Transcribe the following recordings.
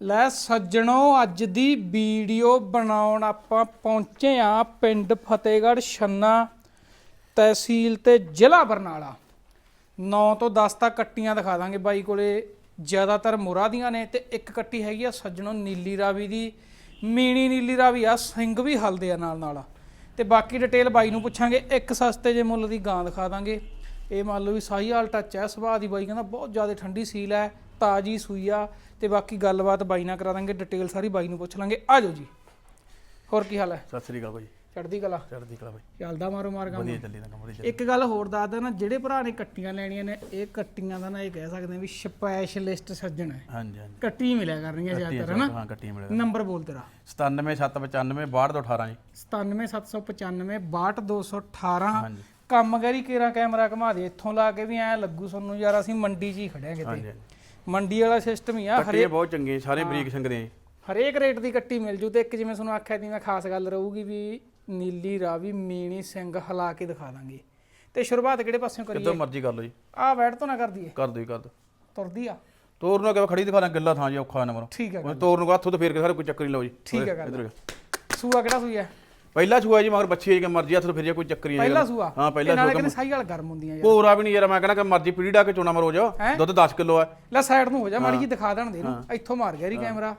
ਲੈ ਸੱਜਣੋ, ਅੱਜ ਦੀ ਵੀਡੀਓ ਬਣਾਉਣ ਆਪਾਂ ਪਹੁੰਚੇ ਆ ਪਿੰਡ ਫਤਿਹਗੜ੍ਹ ਛੰਨਾ ਤਹਿਸੀਲ ਤੇ ਜ਼ਿਲ੍ਹਾ ਬਰਨਾਲਾ। 9 ਤੋਂ 10 ਤੱਕ ਕੱਟੀਆਂ ਦਿਖਾ ਦਾਂਗੇ ਬਾਈ ਕੋਲੇ, ਜ਼ਿਆਦਾਤਰ ਮੁਰਾ ਦੀਆਂ ਨੇ ਤੇ ਇੱਕ ਕੱਟੀ ਹੈਗੀ ਆ ਸੱਜਣੋ ਨੀਲੀ ਰਾਵੀ ਦੀ, ਮੀਣੀ ਨੀਲੀ ਰਾਵੀ ਆ, ਸਿੰਘ ਵੀ ਹਲਦੇ ਆ ਨਾਲ ਨਾਲ। ਤੇ ਬਾਕੀ ਡਿਟੇਲ ਬਾਈ ਨੂੰ ਪੁੱਛਾਂਗੇ, ਇੱਕ ਸਸਤੇ ਜੇ ਮੁੱਲ ਦੀ ਗਾਂ ਦਿਖਾ ਦਾਂਗੇ। ਇਹ ਮੰਨ ਲਓ ਵੀ ਸਾਈ ਹਾਲ ਟੱਚ ਹੈ ਸੁਭਾਅ ਦੀ ਬਾਈ ਕਹਿੰਦਾ ਬਹੁਤ ਜ਼ਿਆਦਾ ਠੰਡੀ ਸੀਲ ਹੈ। ਤਾਜੀ ਸੂਈ ਆ ਤੇ ਬਾਕੀ ਗੱਲਬਾਤ ਬਾਈ ਨਾਲ ਕਰਾ ਦਾਂਗੇ ਡਿਟੇਲ ਸਾਰੀ ਬਾਈ ਨੂੰ ਪੁੱਛ ਲਾਂਗੇ। ਆ ਜਾਓ ਜੀ। ਹੋਰ ਕੀ ਹਾਲ ਹੈ? ਸਤਿ ਸ੍ਰੀ ਅਕਾਲ ਭਾਈ ਚੜ੍ਹਦੀ ਕਲਾ। ਚੜ੍ਹਦੀ ਕਲਾ ਭਾਈ ਚੱਲਦਾ ਮਾਰੋ ਮਾਰ ਕੰਮ। ਵਧੀਆ ਚੱਲੀ ਨਾ ਕੰਮ ਵਧੀਆ ਇੱਕ ਗੱਲ ਹੋਰ ਦੱਸ ਦੇਣਾ ਜਿਹੜੇ ਭਰਾ ਨੇ ਕੱਟੀਆਂ ਲੈਣੀਆਂ ਨੇ ਇਹ ਕੱਟੀਆਂ ਦਾ ਨਾ ਇਹ ਕਹਿ ਸਕਦੇ ਆ ਵੀ ਸਪੈਸ਼ਲਿਸਟ ਸੱਜਣ ਹੈ। ਹਾਂਜੀ ਹਾਂਜੀ। ਕੱਟੀ ਮਿਲਿਆ ਕਰਨਗੀਆਂ ਜ਼ਿਆਦਾਤਰ ਹਨਾ? ਹਾਂ ਕੱਟੀ ਮਿਲੇਗਾ ਨੰਬਰ ਬੋਲ ਤੇਰਾ। 97795 6218 ਜੀ। 97795 62218 ਹਾਂਜੀ। ਕੰਮ ਕਰੀ ਕੇਰਾ ਕੈਮਰਾ ਘੁਮਾ ਦੇ ਇੱਥੋਂ ਲਾ ਕੇ ਵੀ ਐ ਲੱਗੂ ਤੁਹਾਨੂੰ ਯਾਰ ਅਸੀਂ ਮੰਡੀ 'ਚ ਹੀ ਖੜੇ ਆ ਹਾਂਜੀ ਕਿਤੇ ਹਾਂਜੀ। ਮੰਡੀ ਵਾਲਾ ਸਿਸਟਮ ਹੀ ਆ ਕੱਟੀ ਇਹ ਬਹੁਤ ਚੰਗੇ ਸਾਰੇ ਬਰੀਕ ਸੰਗਦੇ ਹਰੇਕ ਰੇਟ ਦੀ ਕੱਟੀ ਮਿਲ ਜੂ ਤੇ ਇੱਕ ਜਿਵੇਂ ਤੁਹਾਨੂੰ ਆਖਿਆ ਦੀ ਮੈਂ ਖਾਸ ਗੱਲ ਰਹੂਗੀ ਵੀ ਨੀਲੀ ਰਾਵੀ ਮੀਣੀ ਸਿੰਘ ਹਿਲਾ ਕੇ ਦਿਖਾ ਦਾਂਗੇ। ਤੇ ਸ਼ੁਰੂਆਤ ਕਿਹੜੇ ਪਾਸਿਓਂ ਕਰੀਏ? ਕਿੱਦੋਂ ਮਰਜ਼ੀ ਕਰ ਲਓ ਜੀ। ਆ ਬੈਠ ਤੋਂ ਨਾ ਕਰ ਦਈਏ। ਕਰ ਦਿਓ ਜੀ ਕਰ ਦਿਓ। ਤੁਰਦੀ ਆ। ਤੋਰ ਨੂੰ ਕਿਵੇਂ ਖੜੀ ਦਿਖਾਣਾ ਗੱਲਾਂ ਥਾਂ ਜੀ ਔਖਾ ਨਾ ਮਰੋ ਠੀਕ ਆ ਤੋਰ ਨੂੰ ਹੱਥੋਂ ਤੇ ਫੇਰ ਕੇ ਸਾਰੇ ਕੋਈ ਚੱਕਰ ਨਹੀਂ ਲਓ ਜੀ। ਠੀਕ ਆ ਇਧਰ ਸੂਆ ਕਿਹੜਾ ਸੂਈ ਹੈ ਪਹਿਲਾ ਛੂਆ ਜੀ ਮਗਰ ਬੱਚੀ ਹੈ ਕਿ ਮਰਜ਼ੀ ਹੱਥ ਤੋਂ ਫੇਰ ਜੇ ਕੋਈ ਚੱਕਰ ਹੀ ਪਹਿਲਾ ਸੂਆ ਹਾਂ ਪਹਿਲਾ ਨਾਲੇ ਸੂਆ ਕਹਿੰਦੇ ਸਾਈ ਵਾਲ ਗਰਮ ਹੁੰਦੀਆਂ ਯਾਰ। ਪੂਰਾ ਵੀ ਨਹੀਂ ਯਾਰ ਮੈਂ ਕਹਿੰਦਾ ਕਿ ਮਰਜ਼ੀ ਪੀੜੀ ਡਾ ਕੇ ਚੋਣਾ ਮਰੋ ਜਾ? ਦੁੱਧ 10 ਕਿਲੋ ਹੈ ਲੈ ਸਾਈਡ ਨੂੰ ਹੋ ਜਾ ਮਾੜੀ ਜੀ ਦਿਖਾ ਦੇਣ ਦੇ ਨੂੰ ਇੱਥੋਂ ਮਾਰ ਗਿਆ ਰੀ ਕੈਮਰਾ।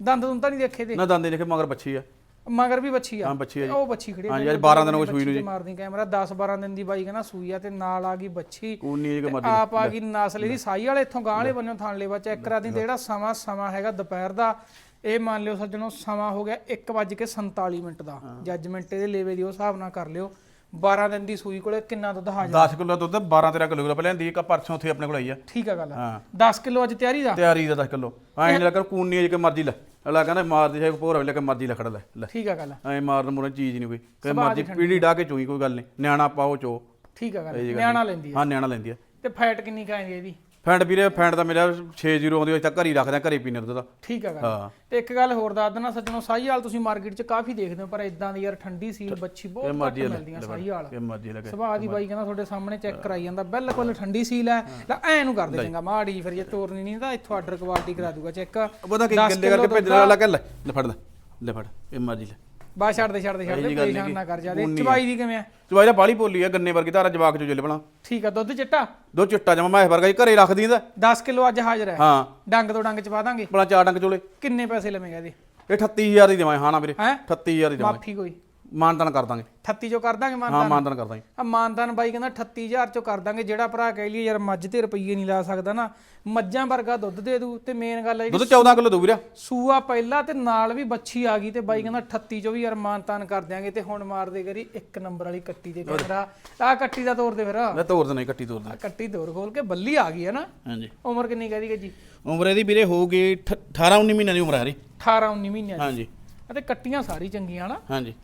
ਦੰਦ ਦੁੰਦ ਤਾਂ ਨਹੀਂ ਦੇਖੇ ਤੇ ਨਾ ਦੰਦੇ ਦੇਖੇ ਮਗਰ ਬੱਚੀ ਆ। ਮਗਰ ਵੀ ਬੱਚੀ ਆ। ਹਾਂ ਬੱਚੀ ਆ ਜੀ। ਉਹ ਬੱਚੀ ਖੜੀ ਹਾਂ ਅੱਜ 12 ਦਿਨ ਹੋ ਸੂਈ ਨੂੰ ਜੀ ਮਾਰਦੀ ਕੈਮਰਾ 10 12 ਦਿਨ ਦੀ ਬਾਈ ਕਹਿੰਦਾ ਸੂਈ ਆ ਤੇ ਨਾਲ ਆ ਗਈ ਬੱਚੀ। ਕੂਨੀ ਜੀ ਕਿ ਮਰਜ਼ੀ। ਆਪ ਆ ਗਈ ਨਸਲ ਇਹਦੀ ਸਾਈ ਵਾਲੇ ਇੱਥੋਂ ਗਾਂ ਵਾਲੇ ਬੰਨਿਓ ਥਾਣ ਲੈਵਾ ਚੈੱਕ ਕਰਾ ਦੀ ਤੇ ਜਿਹੜਾ ਸਮਾਂ ਸਮਾਂ ਹੈਗਾ ਦੁਪਹਿਰ ਦਾ। ਇਹ ਮੰਨ ਲਿਓ ਸੱਜਣੋ ਸਮਾਂ ਹੋ ਗਿਆ 1:47 ਮਿੰਟ ਦਾ। ਜੱਜਮੈਂਟ ਇਹਦੇ ਲੇਵੇ ਦੀ ਉਹ ਹਿਸਾਬ ਨਾਲ ਕਰ ਲਿਓ। 12 ਦਿਨ ਦੀ ਸੂਈ ਕੋਲੇ ਕਿੰਨਾ ਦੁੱਧ ਹਾਜ਼ਰ? 10 ਕਿਲੋ ਦੁੱਧ 12 13 ਕਿਲੋ ਪਹਿਲਾਂ ਦੀ ਇੱਕ ਪਰਸੋਂ ਉੱਥੇ ਆਪਣੇ ਕੋਲ ਆਈ ਆ। ਠੀਕ ਆ ਗੱਲ ਹਾਂ। 10 ਕਿਲੋ ਅੱਜ ਤਿਆਰੀ ਦਾ? ਤਿਆਰੀ ਦਾ 10 ਕਿਲੋ। ਐਂ ਨਹੀਂ ਲੱਗਾ ਕੂਨੀ ਜੇ ਕਿ ਮਰਜ਼ੀ ਲੈ। ਅਲਾ ਕਹਿੰਦਾ ਮਾਰਦੀ ਹੈ ਭੋਰਾ ਲੈ ਕੇ ਮਰਜ਼ੀ ਲਖੜ ਲੈ ਲੈ। ਠੀਕ ਆ ਗੱਲ ਐਂ ਮਾਰਨ ਮੁਰਨ ਚੀਜ਼ ਨਹੀਂ ਕੋਈ। ਕਿ ਮਰਜ਼ੀ ਪੀੜੀ ਡਾ ਕੇ ਚੋਈ ਕੋਈ ਗੱਲ ਨਹੀਂ। ਨਿਆਣਾ ਪਾਓ ਚੋ। ਠੀਕ ਆ ਗੱਲ ਨਿਆਣਾ ਲੈਂਦੀ ਆ। ਹਾਂ ਨਿਆਣਾ ਲੈਂਦੀ ਆ। ਤੇ ਫੈਟ ਕਿੰਨੀ ਕਾਂਦੀ ਇਹਦੀ? ਫੈਂਡ ਵੀਰੇ ਫੈਂਡ ਤਾਂ ਮੇਰਾ 60 ਆਉਂਦੀ ਹੋਈ ਤਾਂ ਘਰ ਹੀ ਰੱਖਦਾ ਘਰੇ ਪੀਣੇ ਦੁੱਧ ਦਾ ਠੀਕ ਗੱਲ। ਹਾਂ। ਤੇ ਇੱਕ ਗੱਲ ਹੋਰ ਦੱਸ ਦੇਣਾ ਸੱਜਣੋ ਸਾਈ ਹਾਲ ਤੁਸੀਂ ਮਾਰਕੀਟ 'ਚ ਕਾਫੀ ਦੇਖਦੇ ਹੋ ਪਰ ਇਦਾਂ ਦੀ ਯਾਰ ਠੰਡੀ ਸੀਲ ਬੱਚੀ ਬਹੁਤ ਘੱਟ ਮਰਜ਼ੀ ਲੈ ਮਿਲਦੀਆਂ ਸਾਈ ਹਾਲ। ਕਿ ਮਰਜ਼ੀ ਲੱਗੇ ਸੁਭਾਅ ਦੀ ਬਾਈ ਕਹਿੰਦਾ ਤੁਹਾਡੇ ਸਾਹਮਣੇ ਚੈੱਕ ਕਰਾਈ ਜਾਂਦਾ ਬਿਲਕੁਲ ਠੰਡੀ ਸੀਲ ਹੈ। ਲੈ ਐ ਨੂੰ ਕਰ ਦੇ ਚੰਗਾ ਮਾੜੀ ਫਿਰ ਜੇ ਤੋਰਨੀ ਨਹੀਂ ਤਾਂ ਇੱਥੋਂ ਆਰਡਰ ਕੁਆਲਿਟੀ ਕਰਾ ਦੂਗਾ ਚੈੱਕ। ਪਤਾ ਕੀ ਗੱਲੇ ਕਰਕੇ ਭੇਜਣ ਲੈ ਲੈ ਫੜ ਲੈ। ਲੈ ਫੜ ਇਹ ਮਰਜ਼ੀ ਲੈ। ਬਾ ਛੱਡ ਦੇ ਛੱਡ ਦੇ ਛੱਡ ਦੇ ਪਰੇਸ਼ਾਨ ਨਾ ਕਰ ਜਾਦੇ ਚਵਾਈ ਦੀ ਕਿਵੇਂ ਆ? ਚਵਾਈ ਦਾ ਬਾਲੀ ਬੋਲੀ ਆ ਗੰਨੇ ਵਰਗੀ ਧਾਰਾ ਜਵਾਕ ਚੋ ਜੱਲੇ ਬਣਾ ਠੀਕ ਆ ਦੁੱਧ ਚਿੱਟਾ? ਦੋ ਚਿੱਟਾ ਜਮਾ ਮੈਂ ਵਰਗਾ ਘਰੇ ਰੱਖਦੀ ਇਹਦਾ 10 ਕਿਲੋ ਅੱਜ ਹਾਜ਼ਰ ਹੈ। ਹਾਂ। ਡੰਗ ਤੋਂ ਡੰਗ ਚਵਾ ਦਾਂਗੇ। ਬਣਾ ਚਾਰ ਡੰਗ ਚੋਲੇ। ਕਿੰਨੇ ਪੈਸੇ ਲਵੇਂਗਾ ਇਹਦੇ? ਇਹ 38000 ਦੀ ਦੇਵਾਂ ਹਾਂ ਨਾ ਵੀਰੇ। ਹੈ? 38000 ਦੀ ਦੇਵਾਂ ਮਾਫੀ ਕੋਈ। ਮਾਨਤਾਨ ਕਰ ਦਾਂਗੇ। 38 ਚੋਂ ਕਰ ਦਾਂਗੇ ਹਾਂ ਮਾਨਦਾਨ ਮਾਨਤਾਨ ਕਰ ਦਾਂਗੇ। ਆ ਮਾਨਦਾਨ ਬਾਈ ਕਹਿੰਦਾ 38000 ਚੋਂ ਕਰ ਦਾਂਗੇ ਜਿਹੜਾ ਭਰਾ ਕਹਿ ਲਈ ਯਾਰ ਮੱਝ ਤੇ ਰੁਪਈਏ ਨਹੀਂ ਲਾ ਸਕਦਾ ਨਾ ਮੱਝਾਂ ਵਰਗਾ ਦੁੱਧ ਦੇ ਦੂ ਤੇ ਮੇਨ ਗੱਲ ਹੈ ਦੁੱਧ 14 ਕਿਲੋ ਦੋ ਵੀਰੇ ਸੂਆ ਪਹਿਲਾ ਤੇ ਨਾਲ ਵੀ ਬੱਚੀ ਆ ਗਈ ਤੇ ਬਾਈ ਕਹਿੰਦਾ 38 ਚੋਂ ਵੀ ਯਾਰ ਮਾਨਤਾਨ ਕਰ ਦਿਆਂਗੇ ਤੇ ਹੁਣ ਮਾਰ ਦੇ ਕਰੀ ਇੱਕ ਨੰਬਰ ਵਾਲੀ ਕੱਟੀ ਦੇ ਕੈਮਰਾ ਆ ਕੱਟੀ ਦਾ ਤੋਰ ਦੇ ਫਿਰ। ਮੈਂ ਤੋਰ ਦੇਣਾ ਕੱਟੀ ਤੋਰ ਦੇਣਾ ਕੱਟੀ ਤੋਰ ਖੋਲ ਕੇ ਬੱਲੀ ਆ ਗਈ ਹੈ ਨਾ। ਹਾਂਜੀ। ਉਮਰ ਕਿੰਨੀ ਕਹਦੀ ਜੀ? ਉਮਰ ਇਹਦੀ ਵੀਰੇ ਹੋਊਗੀ 18 19 ਮਹੀਨਿਆਂ ਦੀ ਉਮਰ ਹੈ ਇਹਦੀ। 18 19 ਮਹੀਨਿਆਂ ਦੀ। ਹਾਂਜੀ। ਅਤੇ ਕੱਟੀਆਂ ਸਾਰੀ ਚੰਗੀਆਂ ਨਾ। ਹਾਂਜੀ।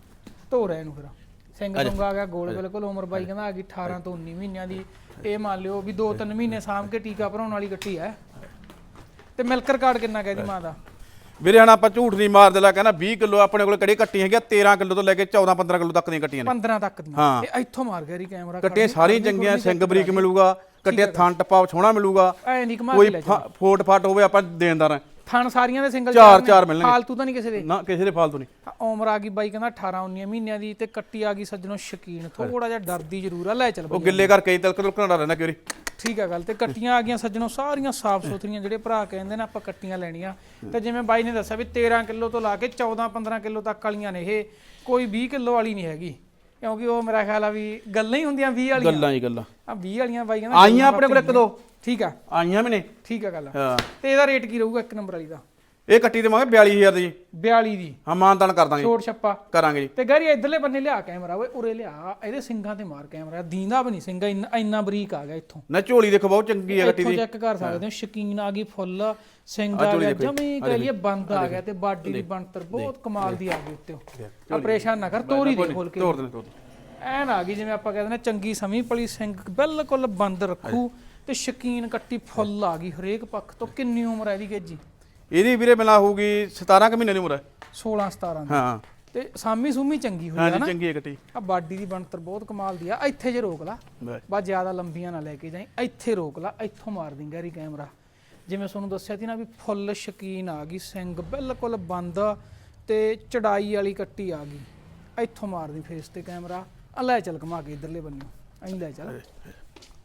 ਧੋ ਰਿਹਾ ਇਹਨੂੰ ਫਿਰ। ਸਿੰਘ ਸੁੰਗ ਆ ਗਿਆ ਗੋਲ ਬਿਲਕੁਲ ਉਮਰ ਬਾਈ ਕਹਿੰਦਾ ਆ ਗਈ 18 ਤੋਂ 19 ਮਹੀਨਿਆਂ ਦੀ। ਇਹ ਮੰਨ ਲਿਓ ਵੀ 2-3 ਮਹੀਨੇ ਸਾਂਭ ਕੇ ਟੀਕਾ ਭਰਾਉਣ ਵਾਲੀ ਕੱਟੀ ਹੈ। ਤੇ ਮਿਲਕ ਰਿਕਾਰਡ ਕਿੰਨਾ ਕਹਿਦੀ ਮਾਂ ਦਾ? ਵੀਰੇ ਹਣ ਆਪਾਂ ਝੂਠ ਨਹੀਂ ਮਾਰਦੇ ਲਾ ਕਹਿੰਦਾ 20 ਕਿਲੋ ਆਪਣੇ ਕੋਲ ਕਿਹੜੀ ਕੱਟੀ ਹੈਗੀ 13 ਕਿਲੋ ਤੋਂ ਲੈ ਕੇ 14 15 ਕਿਲੋ ਤੱਕ ਦੀਆਂ ਕੱਟੀਆਂ ਨੇ। 15 ਤੱਕ ਦੀਆਂ। ਹਾਂ। ਇਹ ਇੱਥੋਂ ਮਾਰ ਗਿਆ ਰੀ ਕੈਮਰਾ ਕੱਟੀਆਂ ਸਾਰੀਆਂ ਚੰਗੀਆਂ ਸਿੰਘ ਬਰੀਕ ਮਿਲੂਗਾ ਕੱਟੀਆਂ ਥਣ ਟਪਾ ਸੋਹਣਾ ਮਿਲੂਗਾ। ਐ ਨਹੀਂ ਕਮਾ ਕੋਈ ਫੋਟ ਫਾਟ ਹੋਵੇ ਆਪਾਂ ਦੇਣਦਾਰ ਹਾਂ। ਥਣ ਸਾਰੀਆਂ ਦੇ ਸਿੰਗਲ ਚਾਰ ਚਾਰ ਮਿਲਣਗੇ। ਫਾਲਤੂ ਤਾਂ ਨਹੀਂ ਕਿਸੇ ਦੇ। ਨਾ ਕਿਸੇ ਦੇ ਫਾਲਤੂ ਨਹੀਂ। ਉਮਰ ਆ ਗਈ ਬਾਈ ਕਹਿੰਦਾ 18 19 ਮਹੀਨਿਆਂ ਦੀ ਤੇ ਕੱਟੀ ਆ ਗਈ ਸੱਜਣੋਂ ਸ਼ਕੀਨ। ਥੋੜਾ ਜਿਹਾ ਡਰਦੀ ਜ਼ਰੂਰ ਆ। ਲੈ ਚੱਲ ਉਹ ਗਿੱਲੇ ਕਰਕੇ ਹੀ ਤਲਕ ਤਲਕ ਨਾ ਰਹਿੰਦਾ ਕਿਉਰੀ ਠੀਕ ਆ ਗੱਲ ਤੇ ਕੱਟੀਆਂ ਆ ਗਈਆਂ ਸੱਜਣੋਂ ਸਾਰੀਆਂ ਸਾਫ਼ ਸੁਥਰੀਆਂ ਜਿਹੜੇ ਭਰਾ ਕਹਿੰਦੇ ਨੇ ਆਪਾਂ ਕੱਟੀਆਂ ਲੈਣੀਆਂ। ਤੇ ਜਿਵੇਂ ਬਾਈ ਨੇ ਦੱਸਿਆ ਵੀ 13 ਕਿਲੋ ਤੋਂ ਲਾ ਕੇ 14 15 ਕਿਲੋ ਤੱਕ ਵਾਲੀਆਂ ਨੇ ਇਹ ਕੋਈ 20 ਕਿਲੋ ਵਾਲੀ ਨਹੀਂ ਹੈਗੀ। ਕਿਉਂਕਿ ਉਹ ਮੇਰਾ ਖਿਆਲ ਆ ਵੀ ਗੱਲਾਂ ਹੀ ਹੁੰਦੀਆਂ 20 ਵਾਲੀਆਂ। ਗੱਲਾਂ ਹੀ ਗੱਲਾਂ। ਆ 20 ਵਾਲੀਆਂ ਬਾਈ ਕਹਿੰਦਾ ਆਈਆਂ ਆਪਣੇ ਕੋਲ ਇੱਕ ਦੋ। ਠੀਕ ਆ। ਆਈਆਂ ਵੀ ਨੇ। ਠੀਕ ਆ ਗੱਲ। ਹਾਂ। ਤੇ ਇਹਦਾ ਰੇਟ ਕੀ ਰਹੂਗਾ ਇੱਕ ਨੰਬਰ ਵਾਲੀ ਦਾ? ਇਹ ਕੱਟੀ ਦੇਵਾਂਗੇ 42000 ਦੀ। 42 ਦੀ। ਹਾਂ ਮਾਨਤਾਨ ਕਰ ਦਾਂਗੇ। ਛੋਟ ਛੱਪਾ। ਕਰਾਂਗੇ ਜੀ। ਤੇ ਗਾਰੀ ਇਧਰਲੇ ਬੰਨੇ ਲਿਆ ਕੈਮਰਾ ਓਏ ਉਰੇ ਲਿਆ। ਇਹਦੇ ਸਿੰਗਾਂ ਤੇ ਮਾਰ ਕੈਮਰਾ। ਦੀਂਦਾ ਵੀ ਨਹੀਂ ਸਿੰਗਾ ਇੰਨਾ ਇੰਨਾ ਬਰੀਕ ਆ ਗਿਆ ਇੱਥੋਂ। ਨਾ ਝੋਲੀ ਦੇਖੋ ਬਹੁਤ ਚੰਗੀ ਹੈ ਕੱਟੀ ਇੱਥੋਂ ਦੀ। ਚੈੱਕ ਕਰ ਸਕਦੇ ਹੋ ਸ਼ਕੀਨ ਆ ਗਈ ਫੁੱਲ ਸਿੰਘ ਆ ਗਿਆ ਜਮੀ ਲਈਏ ਬੰਦ ਆ ਗਿਆ ਤੇ ਬਾਡੀ ਦੀ ਬਣਤਰ ਬਹੁਤ ਕਮਾਲ ਦੀ ਆ ਗਈ ਉੱਤੇ। ਆ ਪਰੇਸ਼ਾਨ ਨਾ ਕਰ ਤੋਰੀ ਦੇ ਖੋਲ ਕੇ। ਤੋੜ ਦੇਣਾ ਤੋੜ ਦੇਣਾ। ਐਨ ਆ ਗਈ ਜਿਵੇਂ ਆਪਾਂ ਕਹਿੰਦੇ ਨੇ ਚੰਗੀ ਸਮੀ ਪਲੀ ਸਿੰਘ ਬਿਲਕੁਲ ਬੰਦ ਰੱਖੂ ਤੇ ਸ਼ਕੀਨ ਕੱਟੀ ਫੁੱਲ ਆ ਗਈ ਹਰੇਕ ਪੱਖ ਤੋਂ। ਕਿੰਨੀ ਉਮਰ ਹੈ ਇਹਦੀ ਗੇਜੀ ਇਹਦੀ ਵੀਰੇ ਮਿਲਾ ਹੋਊਗੀ 17 ਕੁ ਮਹੀਨੇ ਦੀ ਉਮਰ ਹੈ। 16 17 ਦੀ। ਹਾਂ। ਤੇ ਸਾਮੀ ਸੁਮੀ ਚੰਗੀ ਹੋਈ ਹਾਂਜੀ ਹੈ ਨਾ? ਚੰਗੀ ਹੈ ਕੱਟੀ ਆ ਬਾਡੀ ਦੀ ਬਣਤਰ ਬਹੁਤ ਕਮਾਲ ਦੀ ਆ। ਇੱਥੇ ਜੇ ਰੋਕ ਲਾ। ਬਸ। ਬਾ ਜ਼ਿਆਦਾ ਲੰਬੀਆਂ ਨਾ ਲੈ ਕੇ ਜਾਈ। ਇੱਥੇ ਰੋਕ ਲਾ। ਇੱਥੋਂ ਮਾਰ ਦਿੰਗਾ ਰੀ ਕੈਮਰਾ। ਜਿਵੇਂ ਤੁਹਾਨੂੰ ਦੱਸਿਆ ਸੀ ਨਾ ਵੀ ਫੁੱਲ ਸ਼ਕੀਨ ਆ ਗਈ ਸਿੰਘ ਬਿਲਕੁਲ ਬੰਦ ਤੇ ਚੜਾਈ ਵਾਲੀ ਕੱਟੀ ਆ ਗਈ। ਇੱਥੋਂ ਮਾਰਦੀ ਫੇਸ ਤੇ ਕੈਮਰਾ। ਆ ਲੈ ਚੱਲ ਘੁਮਾ ਕੇ ਇਧਰਲੇ ਬੰਨੋ ਐਂ ਲੈ ਚੱਲ।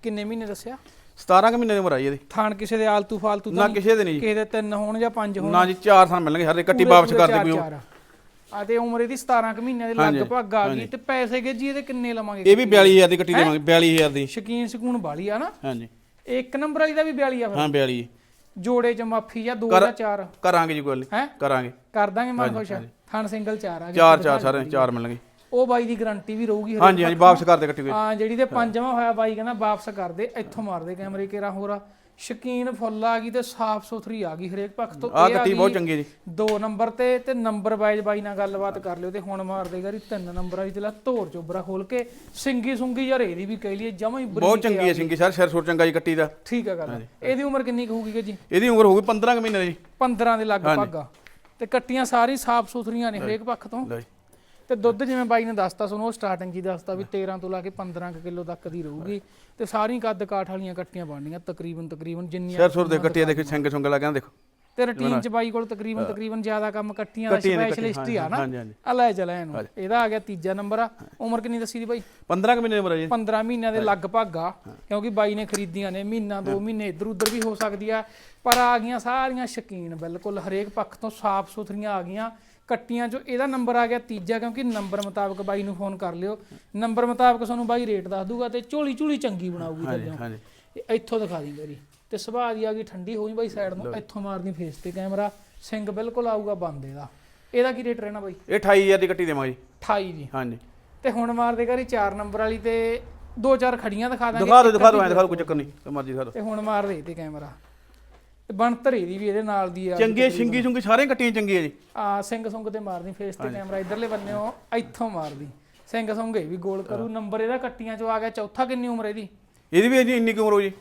ਕਿੰਨੇ ਮਹੀਨੇ ਦੱਸਿਆ? 17 ਕੁ ਮਹੀਨੇ ਦੀ ਉਮਰ ਆਈ ਇਹਦੀ। ਥਾਣ ਕਿਸੇ ਦੇ ਆਲਤੂ ਫਾਲਤੂ ਨਾ ਤਾਂ? ਕਿਸੇ ਦੇ ਨਹੀਂ ਜੀ। ਕਿਸੇ ਦੇ ਤਿੰਨ ਹੋਣ ਜਾਂ ਪੰਜ ਹੋਣ। ਨਾ ਜੀ ਚਾਰ ਸਾਲ ਮਿਲਣਗੇ ਹਰੇ ਕੱਟੀ ਪੂਰੇ- ਵਾਪਸ ਪੂਰੇ ਕਰ ਦੇ ਚਾਰ- ਕੋਈ ਉਹ। ਚਾਰ। ਆ। ਤੇ ਉਮਰ ਇਹਦੀ 17 ਕੁ ਮਹੀਨਿਆਂ ਦੇ ਹਾਂਜੀ, ਲਗਭਗ ਆ ਗਈ। ਤੇ ਪੈਸੇ ਕੇ ਜੀ ਇਹਦੇ ਕਿੰਨੇ ਲਵਾਂਗੇ? ਇਹ ਵੀ 42000 ਦੀ ਕੱਟੀ ਦੇਵਾਂਗੇ 42000 ਦੀ। ਸ਼ਕੀਨ ਸਕੂਨ ਵਾਲੀ ਆ ਨਾ? ਹਾਂਜੀ। ਇੱਕ ਨੰਬਰ ਵਾਲੀ ਦਾ ਵੀ 42 ਆ ਫਿਰ? ਹਾਂ 42 ਜੋੜੇ ਚ ਮਾਫੀ ਜਾਂ ਦੋ ਕਰ- ਜਾਂ ਚਾਰ? ਕਰਾਂਗੇ ਜੀ ਕੋਈ ਨਹੀਂ ਹੈ? ਕਰਾਂਗੇ। ਕਰ ਦਾਂਗੇ ਮਨ ਖੁਸ਼। ਥਣ ਸਿੰਗਲ ਚਾਰ ਆ ਗਏ। ਚਾਰ ਚਾਰ ਸਾਰੇ ਚਾਰ ਮਿਲਣਗੇ। ਉਹ ਬਾਈ ਦੀ ਗਾਰੰਟੀ ਵੀ ਰਹੂਗੀ ਹਰੇਕ ਹਾਂਜੀ ਹਾਂਜੀ ਵਾਪਸ ਕਰ ਦੇ ਕੱਟੀ ਕੋਈ ਹਾਂ ਜਿਹੜੀ ਤੇ ਪੰਜਵਾਂ ਹੋਇਆ ਬਾਈ ਕਹਿੰਦਾ ਵਾਪਸ ਕਰ ਦੇ ਇੱਥੋਂ ਮਾਰ ਦੇ ਕੈਮਰੇ ਕੇਰਾ ਹੋਰ। ਸ਼ਕੀਨ ਫੁੱਲ ਆ ਗਈ ਤੇ ਸਾਫ਼ ਸੁਥਰੀ ਆ ਗਈ ਹਰੇਕ ਪੱਖ ਤੋਂ। ਆ ਕੱਟੀ ਬਹੁਤ ਚੰਗੀ ਜੀ। ਦੋ ਨੰਬਰ ਤੇ ਤੇ ਨੰਬਰ ਵਾਈਜ਼ ਬਾਈ ਨਾਲ ਗੱਲਬਾਤ ਕਰ ਲਿਓ ਤੇ ਹੁਣ ਮਾਰ ਦੇਗਾ ਰੀ ਤਿੰਨ ਨੰਬਰ ਵਾਲੀ ਤੇ ਲਾ ਧੋਰ ਚੋਬਰਾ ਖੋਲ ਕੇ। ਸਿੰਗੀ ਸੁੰਗੀ ਯਾਰ ਇਹਦੀ ਵੀ ਕਹਿ ਲਈਏ ਜਮਾ ਹੀ ਬਹੁਤ ਚੰਗੀ ਹੈ ਸਿੰਗੀ ਸਰ ਸਿਰ ਸੁਰ ਚੰਗਾ ਜੀ ਕੱਟੀ ਦਾ। ਠੀਕ ਆ ਗੱਲ ਇਹਦੀ ਉਮਰ ਕਿੰਨੀ ਕੁ ਹੋਊਗੀ ਜੀ? ਇਹਦੀ ਉਮਰ ਹੋਊਗੀ 15 ਕੁ ਮਹੀਨੇ ਦੀ। 15 ਦੇ ਲਗਭਗ ਆ। ਤੇ ਕੱਟੀਆਂ ਸਾਰੀ ਸਾਫ਼ ਸੁਥਰੀਆਂ ਨੇ ਹਰੇਕ ਪੱਖ ਤੋਂ। ਤੇ ਦੁੱਧ ਜਿਵੇਂ ਬਾਈ ਨੇ ਦੱਸਤਾ ਤੁਹਾਨੂੰ ਉਹ ਸਟਾਰਟਿੰਗ ਜੀ ਦੱਸਤਾ ਵੀ 13 ਤੋਂ ਲਾ ਕੇ 15 ਕੁ ਕਿਲੋ ਤੱਕ ਦੀ ਰਹੂਗੀ ਤੇ ਸਾਰੀ ਕੱਦ ਕਾਠ ਵਾਲੀਆਂ ਕੱਟੀਆਂ ਬਣਨੀਆਂ ਤਕਰੀਬਨ ਤਕਰੀਬਨ ਜਿੰਨੀਆਂ ਸਿਰ ਸੁਰ ਦੇ ਕੱਟੀ ਦੇਖੋ ਸਿੰਗ ਸੁੰਗ ਲੱਗਿਆ ਦੇਖੋ। ਤੇ ਰੂਟੀਨ ਚ ਬਾਈ ਕੋਲ ਤਕਰੀਬਨ ਤਕਰੀਬਨ ਜ਼ਿਆਦਾ ਕੰਮ ਕੱਟੀਆਂ ਦਾ ਕੱਟੀਆਂ ਸਪੈਸ਼ਲਿਸਟ ਹੀ ਆ ਨਾ। ਆ ਲੈ ਚਲਾ ਇਹਨੂੰ। ਇਹਦਾ ਆ ਗਿਆ ਤੀਜਾ ਨੰਬਰ ਆ। ਉਮਰ ਕਿੰਨੀ ਦੱਸੀ ਦੀ ਬਾਈ? 15 ਕੁ ਮਹੀਨੇ ਦੀ ਉਮਰ ਹੈ ਜੀ। 15 ਮਹੀਨਿਆਂ ਦੇ ਲਗਭਗ ਆ ਕਿਉਂਕਿ ਬਾਈ ਨੇ ਖਰੀਦੀਆਂ ਨੇ ਮਹੀਨਾ ਦੋ ਮਹੀਨੇ ਇੱਧਰ ਉੱਧਰ ਵੀ ਹੋ ਸਕਦੀ ਆ। ਪਰ ਆ ਗਈਆਂ ਸਾਰੀਆਂ ਸ਼ਕੀਨ ਬਿਲਕੁਲ ਹਰੇਕ ਪੱਖ ਤੋਂ ਸਾਫ਼ ਸੁਥਰੀਆਂ ਆ ਗਈਆਂ। ਕੱਟੀਆਂ ਚੋਂ ਇਹਦਾ ਨੰਬਰ ਆ ਗਿਆ ਤੀਜਾ ਕਿਉਂਕਿ ਨੰਬਰ ਮੁਤਾਬਕ ਬਾਈ ਨੂੰ ਫੋਨ ਕਰ ਲਿਓ। ਨੰਬਰ ਮੁਤਾਬਕ ਤੁਹਾਨੂੰ ਬਾਈ ਰੇਟ ਦੱਸ ਦੂਗਾ ਤੇ ਝੋਲੀ ਝੂਲੀ ਚੰਗੀ ਬਣਾਊਗੀ ਹਾਂਜੀ ਹਾਂਜੀ। ਇੱਥੋਂ ਦਿਖਾ ਦੀ ਮੇਰੀ ਤੇ ਸੁਭਾਅ ਦੀ ਆ ਗਈ ਠੰਡੀ ਹੋਈ ਬਾਈ ਸਾਈਡ ਨੂੰ। ਇੱਥੋਂ ਮਾਰਦੀ ਫੇਸ ਤੇ ਕੈਮਰਾ ਸਿੰਘ ਬਿਲਕੁਲ ਆਊਗਾ ਬੰਦ ਇਹਦਾ। ਇਹਦਾ ਕੀ ਰੇਟ ਰਹਿਣਾ ਬਾਈ? ਇਹ 28000 ਦੀ ਕੱਟੀ ਦੇਵਾਂਗੇ ਜੀ। 28 ਜੀ। ਹਾਂਜੀ। ਤੇ ਹੁਣ ਮਾਰਦੇ ਕਰੀ 4 ਨੰਬਰ ਵਾਲੀ ਤੇ ਦੋ ਚਾਰ ਖੜੀਆਂ ਦਿਖਾ ਦਾਂਗੇ। ਦਿਖਾ ਦਿਓ ਦਿਖਾ ਦਿਓ ਐਂ ਦਿਖਾ ਦਿਓ ਕੋਈ ਚੱਕਰ ਨਹੀਂ। ਤੇ ਮਰਜ਼ੀ ਦਿਖਾ ਦਿਓ। ਤੇ ਹੁਣ ਮਾਰ ਦੇ ਤੇ ਕੈਮਰਾ ਤੇ ਬਣਤਰ ਇਹਦੀ ਵੀ ਇਹਦੇ ਨਾਲ ਦੀ ਆ ਚੰਗੇ ਸਿੰਗੀ ਸੁੰਗੀ ਸਾਰੇ ਕੱਟੀਆਂ ਚੰਗੀਆਂ ਜੀ। ਆ ਸਿੰਘ ਸੁੰਗ ਤੇ ਮਾਰਦੀ ਫੇਸ ਤੇ ਕੈਮਰਾ ਇਧਰਲੇ ਬੰਨਿਓ ਇੱਥੋਂ ਮਾਰਦੀ। ਸਿੰਘ ਸੁੰਗ ਇਹ ਵੀ ਗੋਲ ਕਰੂ ਨੰਬਰ ਇਹਦਾ ਕੱਟੀਆਂ ਚੋਂ ਆ ਗਿਆ ਚੌਥਾ ਕਿੰਨੀ ਉਮਰ ਇਹਦੀ? ਇਹਦੀ ਵੀ ਜੀ ਇੰਨੀ ਕੁ ਉਮਰ ਹੋ ਜੀ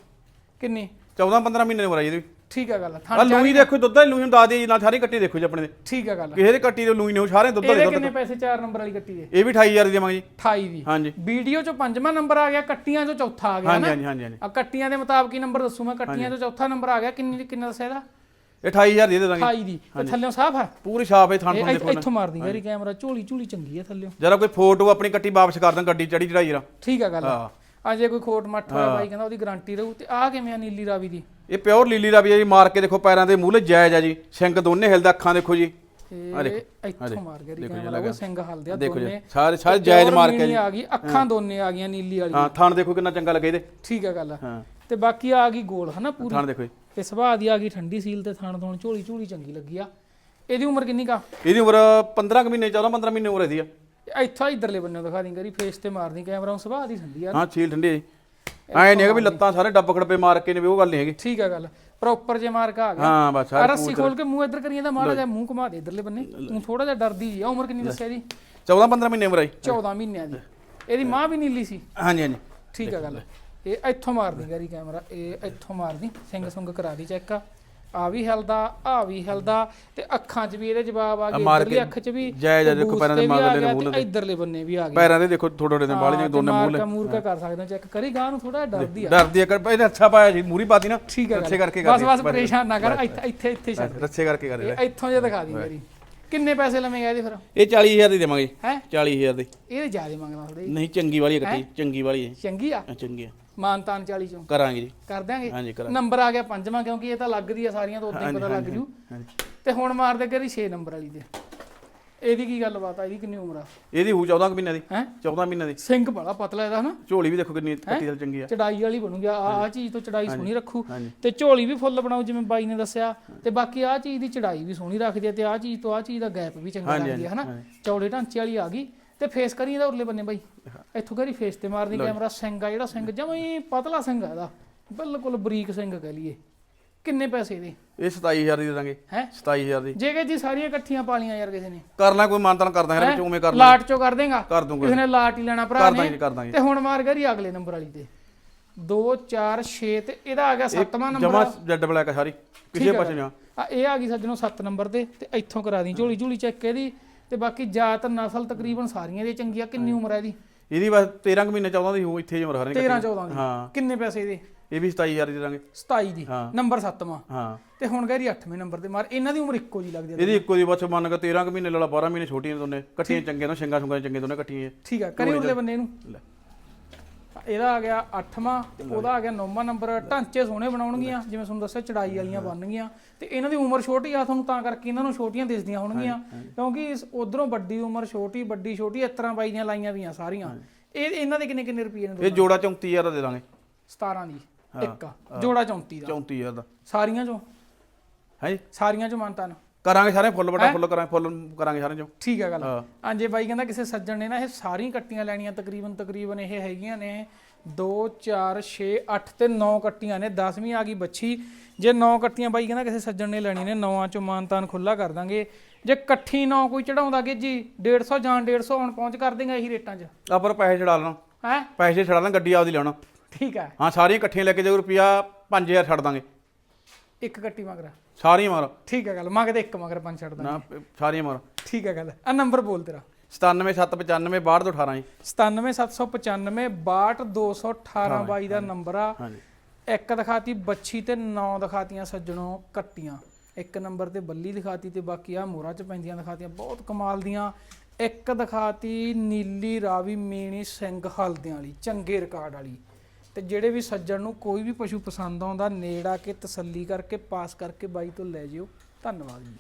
ਕਿੰਨੀ? 14 15 ਮਹੀਨੇ ਦੀ ਉਮਰ ਹੈ ਜੀ ਇਹਦੀ। ਠੀਕ ਆ ਗੱਲ ਆ ਥਣ ਲੂਈ ਦੇਖੋ ਦੁੱਧ ਵਾਲੀ ਲੂਈ ਨੂੰ ਦੱਸ ਦੇ ਜੀ ਨਾਲ ਸਾਰੀ ਕੱਟੀ ਦੇਖੋ ਜੀ ਆਪਣੇ ਦੇ ਠੀਕ ਆ ਗੱਲ ਕਿਸੇ ਦੇ ਕੱਟੀ ਦੇ ਲੂਈ ਨੇ ਉਹ ਸਾਰੇ ਦੁੱਧ ਵਾਲੇ ਇਹਦੇ ਦੁੱਧ ਕਿੰਨੇ ਪੈਸੇ 4 ਨੰਬਰ ਵਾਲੀ ਕੱਟੀ ਦੇ? ਇਹ ਵੀ 28000 ਦੀ ਦੇਵਾਂਗੇ ਜੀ। 28 ਦੀ। ਹਾਂਜੀ। ਵੀਡੀਓ ਚੋਂ ਪੰਜਵਾਂ ਨੰਬਰ ਆ ਗਿਆ ਕੱਟੀਆਂ ਚੋਂ ਚੌਥਾ ਆ ਗਿਆ ਹਾਂਜੀ ਨਾ ਹਾਂਜੀ ਹਾਂਜੀ ਹਾਂਜੀ। ਆ ਕੱਟੀਆਂ ਦੇ ਮੁਤਾਬਕ ਹੀ ਨੰਬਰ ਦੱਸੂ ਮੈਂ ਕੱਟੀਆਂ ਚੋਂ ਚੌਥਾ ਨੰਬਰ ਆ ਗਿਆ ਕਿੰਨੀ ਕਿੰਨਾ ਦੱਸਿਆ ਇਹਦਾ? ਇਹ 28000 ਦੀ ਦੇ ਦਾਂਗੇ। 28 ਦੀ। ਤੇ ਥੱਲੇੋਂ ਸਾਫ਼ ਆ? ਪੂਰੀ ਛਾਪ ਹੈ ਥਣ ਇਹ ਥਣ ਇੱਥ- ਦੇਖੋ ਇੱਥੋਂ ਮਾਰਦੀ ਗਰੀ ਕੈਮਰਾ ਝੋਲੀ ਝੋਲੀ ਚੰਗੀ ਆ ਥੱਲਿਓ ਜਰਾ ਕੋਈ ਫੋਟੋ ਆਪਣੀ ਕੱਟੀ ਵਾਪਸ ਕਰ ਦਾਂ ਗੱਡੀ ਚੜੀ ਚੜਾਈ ਰਾ ਠੀਕ ਆ ਗੱਲ ਹਾਂ। ਆ ਜੇ ਕੋਈ ਖੋਟ ਮੱਠ ਹੋਇਆ ਬਾਈ ਕਹਿੰਦਾ ਉਹਦੀ ਗਾਰੰਟੀ ਰਹੂ ਤੇ ਆ ਕਿਵੇਂ ਆ ਨੀਲੀ ਰਾਵੀ ਦੀ? ਇਹ ਪਿਓਰ ਲੀਲੀ ਦਾ ਵੀ ਹੈ ਜੀ ਮਾਰ ਕੇ ਦੇਖੋ ਪੈਰਾਂ ਦੇ ਮੂਹਲੇ ਜਾਇਜ਼ ਆ ਜੀ। ਸਿੰਘ ਦੋਨੇ ਹਿਲਦਾ ਅੱਖਾਂ ਦੇਖੋ ਜੀ। ਇਹ ਦੇਖੋ, ਇੱਥੋਂ ਮਾਰ ਗਰੀ ਦੇਖੋ ਜੀ, ਉਹ ਸਿੰਘ ਹਲਦੇ ਆ ਦੇਖੋ ਜੀ ਦੋਨੇ। ਸਾਰੇ ਸਾਰੇ ਜਾਇਜ਼ ਮਾਰ ਕੇ ਆ ਗਈ ਅੱਖਾਂ ਦੋਨੇ ਆ ਗਈਆਂ ਨੀਲੀ ਵਾਲੀ ਹਾਂ ਥਣ ਦੇਖੋ ਕਿੰਨਾ ਚੰਗਾ ਲੱਗੇ ਇਹਦੇ। ਠੀਕ ਆ ਗੱਲ ਹਾਂ। ਤੇ ਬਾਕੀ ਆ ਗਈ ਗੋਲ ਹਨਾ ਪੂਰੀ? ਥਣ ਦੇਖੋ ਤੇ ਸੁਭਾਅ ਦੀ ਆ ਗਈ ਠੰਡੀ ਸੀਲ ਤੇ ਥਾਣ ਥੋਣ ਝੋਲੀ ਝੋਲੀ ਚੰਗੀ ਲੱਗੀ ਆ। ਇਹਦੀ ਉਮਰ ਕਿੰਨੀ ਕਾ ਇਹਦੀ ਉਮਰ 15 ਕੁ ਮਹੀਨੇ 14 15 ਮਹੀਨੇ ਉਮਰ ਇਹਦੀ ਆ। ਇੱਥੋਂ ਇਧਰਲੇ ਬੰਨੇ ਦਿਖਾ ਦੀ ਗਰੀ ਫੇਸ ਤੇ ਮਾਰਦੀ ਕੈਮਰਾ ਉਹ ਸੁਭਾਅ ਦੀ ਠੰਡੀ ਆ। ਹਾਂ ਛੀਲ ਠੰਡੀ ਜੀ। ਐ ਨਹੀਂ ਹੈਗਾ ਵੀ ਲੱਤਾਂ ਸਾਰੇ ਡੱਬ ਖੜਪੇ ਮਾਰ ਕੇ ਨੇ ਵੀ ਉਹ ਗੱਲ ਨਹੀਂ ਹੈਗੀ। ਠੀਕ ਆ ਗੱਲ ਪ੍ਰੋਪਰ ਜੇ ਮਾਰਕ ਆ ਗਿਆ। ਹਾਂ ਬਸ ਆ ਰੱਸੀ ਖੋਲ ਕੇ ਮੂੰਹ ਇੱਧਰ ਕਰੀਏ ਤਾਂ ਮਾੜਾ ਜਿਹਾ ਮੂੰਹ ਘੁਮਾ ਦੇ ਇਧਰਲੇ ਬੰਨੇ। ਤੂੰ ਥੋੜਾ ਜਿਹਾ ਡਰਦੀ ਜੀ ਆ ਉਮਰ ਕਿੰਨੀ ਦੱਸਿਆ ਜੀ? 14 15 ਮਹੀਨੇ ਉਮਰ ਜੀ। 14 ਮਹੀਨਿਆਂ ਦੀ। ਇਹਦੀ ਮਾਂ ਵੀ ਨੀਲੀ ਸੀ। ਹਾਂਜੀ ਹਾਂਜੀ। ਠੀਕ ਆ ਗੱਲ। ਇਹ ਇੱਥੋਂ ਮਾਰਦੀ ਗਰੀ ਕੈਮਰਾ ਇਹ ਇੱਥੋਂ ਮਾਰਦੀ ਸਿੰਘ ਸੁੰਗ ਕਰਾ ਦੀ ਚੈੱਕ ਆ। ਵੀ ਹਿਲਦਾ ਆ ਵੀ ਹਿਲਦਾ ਤੇ ਅੱਖਾਂ 'ਚ ਵੀ ਇਹਦੇ ਜਵਾਬ ਆ ਗਏ ਇਧਰਲੀ ਅੱਖ 'ਚ ਵੀ ਜਾਇਜ਼ ਆ, ਦੇਖੋ ਬੂਸ ਪੈਰਾਂ ਦੇ ਆ ਲੈਂਦੇ ਨੇ ਤੇ ਇਧਰਲੇ ਬੰਨੇ ਵੀ ਆ ਗਏ। ਪੈਰਾਂ ਦੇ ਦੇਖੋ ਥੋੜੇ ਥੋੜੇ ਦੇ ਦੋਨੇ ਮੂਹਲੇ ਮੂਰਕਾ ਮੂਰਕਾ ਕਰ ਸਕਦੇ ਚੈੱਕ ਕਰੀ ਗਾਂ ਨੂੰ ਥੋੜਾ ਡਰਦੀ ਆ। ਡਰਦੀ ਆ ਕਰ ਇਹਨੇ ਅੱਛਾ ਪਾਇਆ ਜੀ ਮੂਰੀ ਪਾਤੀ ਨਾ ਠੀਕ ਆ ਰੱਸੇ ਕਰਕੇ ਬਸ ਕਰ ਬਸ ਪਰੇਸ਼ਾਨ ਨਾ ਕਰ ਇੱਥੇ ਇੱਥੇ ਇੱਥੇ ਛੱਡ। ਰੱਸੇ ਕਰਕੇ ਕਰ ਇਹ ਇੱਥੋਂ ਜੇ ਦਿਖਾ ਦੀ ਮੇਰੀ। ਕਿੰਨੇ ਪੈਸੇ ਲਵੇਂਗਾ ਇਹਦੇ ਫਿਰ? ਇਹ 40000 ਦੀ ਦੇਵਾਂਗੇ। ਹੈ? 40000 ਦੀ। ਇਹਦੇ ਜ਼ਿਆਦਾ ਮੰਗਦਾ ਥੋੜੀ ਨਹੀਂ ਚੰਗੀ ਵਾਲੀ ਹੈ? ਕੱਟੀ ਚੰਗੀ ਵਾਲੀ ਹੈ ਚੰਗੀ ਆ? ਹਾਂ, ਚੰਗੀ ਹੈ ਮਾਨਤਾਨ 40 ਚੋਂ। ਕਰਾਂਗੇ ਜੀ। ਕਰ ਦਿਆਂਗੇ? ਹਾਂਜੀ ਕਰਾਂਗੇ। ਨੰਬਰ ਆ ਗਿਆ ਪੰਜਵਾਂ ਕਿਉਂਕਿ ਇਹ ਤਾਂ ਲੱਗਦੀ ਆ ਸਾਰੀਆਂ ਤੋਂ ਉਦੋਂ ਹੀ ਪਤਾ ਲੱਗ ਜੂ। ਹਾਂਜੀ। ਤੇ ਹੁਣ ਮਾਰਦੇ ਕਰੀ 6 ਨੰਬਰ ਵਾਲੀ ਦੇ। ਇਹਦੀ ਕੀ ਗੱਲਬਾਤ ਆ? ਇਹਦੀ ਕਿੰਨੀ ਉਮਰ ਆ? ਇਹਦੀ ਹੋਊ 14 ਕੁ ਮਹੀਨੇ ਦੀ। ਹੈ? 14 ਮਹੀਨੇ ਦੀ। ਸਿੰਘ ਬੜਾ ਪਤਲਾ ਇਹਦਾ ਹਨਾ? ਝੋਲੀ ਵੀ ਦੇਖੋ ਕਿੰਨੀ ਕੱਟੀ ਚੱਲ ਚੰਗੀ ਆ। ਚੜਾਈ ਵਾਲੀ ਬਣੂਗੀ। ਆ ਆ ਚੀਜ਼ ਤੋਂ ਚੜਾਈ ਸੋਹਣੀ ਰੱਖੂ। ਹਾਂਜੀ। ਤੇ ਝੋਲੀ ਵੀ ਫੁੱਲ ਬਣਾਉ ਜਿਵੇਂ ਬਾਈ ਨੇ ਦੱਸਿਆ। ਤੇ ਬਾਕੀ ਆ ਚੀਜ਼ ਦੀ ਚੜਾਈ ਵੀ ਸੋਹਣੀ ਰੱਖਦੀ ਹੈ ਤੇ ਆ ਚੀਜ਼ ਤੋਂ ਆ ਚੀਜ਼ ਦਾ ਗੈਪ ਵੀ ਚੰਗਾ ਹਾਂਜੀ, ਲੱਗਦੀ ਹੈ ਹਨਾ? ਹਾਂਜੀ। ਚੌੜੇ ਢਾਂਚੇ ਵਾਲੀ ਆ ਗਈ। ਤੇ ਫੇਸ ਕਰੀ ਇਹਦਾ ਉਰਲੇ ਬੰਨੇ ਬਾਈ। ਇੱਥੋਂ ਕਰੀ ਫੇਸ ਤੇ ਮਾਰਦੀ ਕੈਮਰਾ ਸਿੰਘ ਆ ਜਿਹੜਾ ਸਿੰਘ ਜਮਾਂ ਹੀ ਪਤਲਾ ਸਿੰਘ ਆ ਇਹਦਾ। ਬਿਲਕੁਲ ਬਰੀਕ ਸਿੰਘ ਕਹ ਲਈਏ। ਕਿੰਨੇ ਪੈਸੇ ਇਹਦੇ ਇਹ 27000 ਦੀ ਦੇ ਦਾਂਗੇ। ਹੈ? 27000 ਦੀ। ਜੇ ਕਿ ਜੀ ਸਾਰੀਆਂ ਇਕੱਠੀਆਂ ਪਾਲੀਆਂ ਯਾਰ ਕਿਸੇ ਨੇ। ਕਰਨਾ ਕੋਈ ਮਾਨਤਾਨ ਕਰਦਾ ਹੈ ਹੈਂ? ਵਿੱਚ ਉਵੇਂ ਕਰ ਲਾਂ। ਲਾਟ ਚੋਂ ਕਰ ਦੇਗਾ। ਕਰ ਦੂੰਗਾ। ਕਿਸੇ ਨੇ ਲਾਟ ਹੀ ਲੈਣਾ ਭਰਾ ਨੇ। ਤੇ ਹੁਣ ਮਾਰ ਗਰੀ ਅਗਲੇ ਨੰਬਰ ਵਾਲੀ ਤੇ। 2 4 6 ਤੇ ਇਹਦਾ ਆ ਗਿਆ ਸੱਤਵਾਂ ਨੰਬਰ। ਜਮਾ ਜੈਡ ਬਲੈਕ ਸਾਰੀ। ਕਿਸੇ ਪਾਸੇ ਨਾ ਇਹ ਆ ਗਈ ਸੱਜਣੋ 7 ਨੰਬਰ ਤੇ ਤੇ ਇੱਥੋਂ ਕਰਾ ਦੀ। ਝੋਲੀ ਝੋਲੀ ਚੈੱਕ ਇਹਦੀ। ਤੇ ਬਾਕੀ ਜਾਤ ਨਸਲ ਤਕਰੀਬਨ ਸਾਰੀਆਂ ਦੀ ਚੰਗੀਆਂ ਕਿੰਨੀ ਉਮਰ ਹੈ ਇਹਦੀ? ਇਹਦੀ ਬਸ 13 ਕੁ ਮਹੀਨੇ 14 ਦੀ ਹੋਊ ਇੱਥੇ ਹੀ ਉਮਰ ਹਰੇ 13 14 ਦੀ। ਹਾਂ। ਕਿੰਨੇ ਪੈਸੇ ਇਹਦੇ ਇਹ ਵੀ 27000 ਦੀ ਦਾਂਗੇ 27 ਦੀ। ਹਾਂ। ਨੰਬਰ 7ਵਾਂ ਹਾਂ। ਤੇ ਹੁਣ ਗੈਰੀ 8ਵੇਂ ਨੰਬਰ ਤੇ। ਮਾਰ ਇਹਨਾਂ ਦੀ ਉਮਰ ਇੱਕੋ ਜੀ ਲੱਗਦੀ ਹੈ ਇਹਦੀ ਇੱਕੋ ਦੀ ਬੱਚ ਮੰਨ ਕੇ 13 ਕੁ ਮਹੀਨੇ ਲਾਲਾ 12 ਮਹੀਨੇ ਛੋਟੀਆਂ ਦੋਨੇ। ਕੱਟੀਆਂ ਚੰਗੇ ਤੋਂ ਸਿੰਗਾ ਸੁੰਗਾ ਚੰਗੇ ਦੋਨੇ ਕੱਟੀਆਂ ਠੀਕ ਆ। ਕਰੀ ਉਰਲੇ ਬੰਨੇ ਇਹਨੂੰ? ਲੈ। ਇਹਦਾ ਆ ਗਿਆ 8ਵਾਂ ਤੇ ਉਹਦਾ ਆ ਗਿਆ 9ਵਾਂ ਨੰਬਰ ਢਾਂਚੇ ਸੋਹਣੇ ਬਣਾਉਣਗੀਆਂ ਜਿਵੇਂ ਤੁਹਾਨੂੰ ਦੱਸਿਆ ਚੜਾਈ ਵਾਲੀਆਂ ਬਣਨਗੀਆਂ। ਤੇ ਇਹਨਾਂ ਦੀ ਉਮਰ ਛੋਟੀ ਆ ਤੁਹਾਨੂੰ ਤਾਂ ਕਰਕੇ ਇਹਨਾਂ ਨੂੰ ਛੋਟੀਆਂ ਦਿਸਦੀਆਂ ਹੋਣਗੀਆਂ। ਕਿਉਂਕਿ ਉਧਰੋਂ ਵੱਡੀ ਉਮਰ ਛੋਟੀ ਵੱਡੀ ਛੋਟੀ ਇਸ ਤਰ੍ਹਾਂ ਬਾਈ ਦੀਆਂ ਲਾਈਆਂ ਵੀਆਂ ਸਾਰੀਆਂ। ਇਹ ਇਹਨਾਂ ਦੇ ਕਿੰਨੇ ਕਿੰਨੇ ਰੁਪਏ ਨੇ ਇਹ ਜੋੜਾ 34000 ਦਾ ਦੇ ਦਾਂਗੇ। 17 ਦੀ ਇੱਕ ਜੋੜਾ 34 ਦਾ। 34000 ਦਾ। ਸਾਰੀਆਂ ਚੋਂ? ਹੈ ਸਾਰੀਆਂ ਚੋਂ ਮੰਨਤਾ ਨਾ। ਕਰਾਂਗੇ ਸਾਰੇ ਫੁੱਲ ਬਟਾ ਫੁੱਲ ਕਰਾਂਗੇ ਫੁੱਲ ਕਰਾਂਗੇ ਸਾਰੇ ਚੋਂ। ਠੀਕ ਹੈ ਗੱਲ। ਹਾਂ। ਹਾਂਜੀ ਬਾਈ ਕਹਿੰਦਾ ਕਿਸੇ ਸੱਜਣ ਨੇ ਨਾ ਇਹ ਸਾਰੀਆਂ ਕੱਟੀਆਂ ਲੈਣੀਆਂ ਤਕਰੀਬਨ ਤਕਰੀਬਨ ਇਹ ਹੈਗੀਆਂ ਨੇ। 2 4 6 8 ਤੇ 9 ਕੱਟੀਆਂ ਨੇ 10ਵੀਂ ਆ ਗਈ ਬੱਚੀ। ਜੇ 9 ਕੱਟੀਆਂ ਬਾਈ ਕਹਿੰਦਾ ਕਿਸੇ ਸੱਜਣ ਨੇ ਲੈਣੀ ਨੇ ਨੌਆਂ ਚੋਂ ਮਾਨਤਾਨ ਖੁੱਲਾ ਕਰ ਦਾਂਗੇ। ਜੇ ਇਕੱਠੀ 9 ਕੋਈ ਚੜਾਉਂਦਾ ਕਿ ਜੀ 150 ਜਾਂ 150 ਹੁਣ ਪਹੁੰਚ ਕਰ ਦੇਗਾ ਇਹੀ ਰੇਟਾਂ 'ਚ? ਆਪਾਂ ਪੈਸੇ ਛਡਾ ਲੈਣਾ। ਹੈ? ਪੈਸੇ ਛਡਾ ਲੈਣਾ ਗੱਡੀ ਆਪਦੀ ਲਿਆਉਣਾ। ਠੀਕ ਹੈ ਹਾਂ ਸਾਰੀਆਂ ਇਕੱਠੀਆਂ ਲੈ ਕੇ ਜਾਓ ਰੁਪਿਆ 5000 ਛੱਡ ਦਾਂਗੇ। ਇੱਕ ਕੱਟੀ ਮਗਰ। ਸਾਰੀਆਂ ਮਾਰ। ਠੀਕ ਹੈ ਗੱਲ ਮੰਗਦੇ ਇੱਕ ਮਗਰ ਪੰਜ ਛੱਡ ਦਾਂ ਨਾ ਸਾਰੀਆਂ ਮਾਰ। ਠੀਕ ਹੈ ਗੱਲ ਆ ਨੰਬਰ ਬੋਲ ਤੇਰਾ। 97795 6218 ਜੀ। 97795 62218 ਬਾਈ ਦਾ ਨੰਬਰ ਆ। ਹਾਂਜੀ। ਇੱਕ ਦਿਖਾਤੀ ਬੱਚੀ ਤੇ ਨੌ ਦਿਖਾਤੀਆਂ ਸੱਜਣੋਂ ਕੱਟੀਆਂ। ਇੱਕ ਨੰਬਰ ਤੇ ਬੱਲੀ ਦਿਖਾਤੀ ਤੇ ਬਾਕੀ ਆ ਮੋਹਰਾਂ ਚ ਪੈਂਦੀਆਂ ਦਿਖਾਤੀਆਂ ਬਹੁਤ ਕਮਾਲ ਦੀਆਂ। ਇੱਕ ਦਿਖਾਤੀ ਨੀਲੀ ਰਾਵੀ ਮੀਣੀ ਸਿੰਘ ਹਲਦਿਆਂ ਵਾਲੀ ਚੰਗੇ ਰਿਕਾਰਡ ਵਾਲੀ। ਤੇ ਜਿਹੜੇ ਵੀ ਸੱਜਣ ਨੂੰ ਕੋਈ ਵੀ ਪਸ਼ੂ ਪਸੰਦ ਆਉਂਦਾ, ਨੇੜ ਆ ਕੇ ਤਸੱਲੀ ਕਰਕੇ, ਪਾਸ ਕਰਕੇ ਬਾਈ ਤੋਂ ਲੈ ਜਿਓ। ਧੰਨਵਾਦ ਜੀ।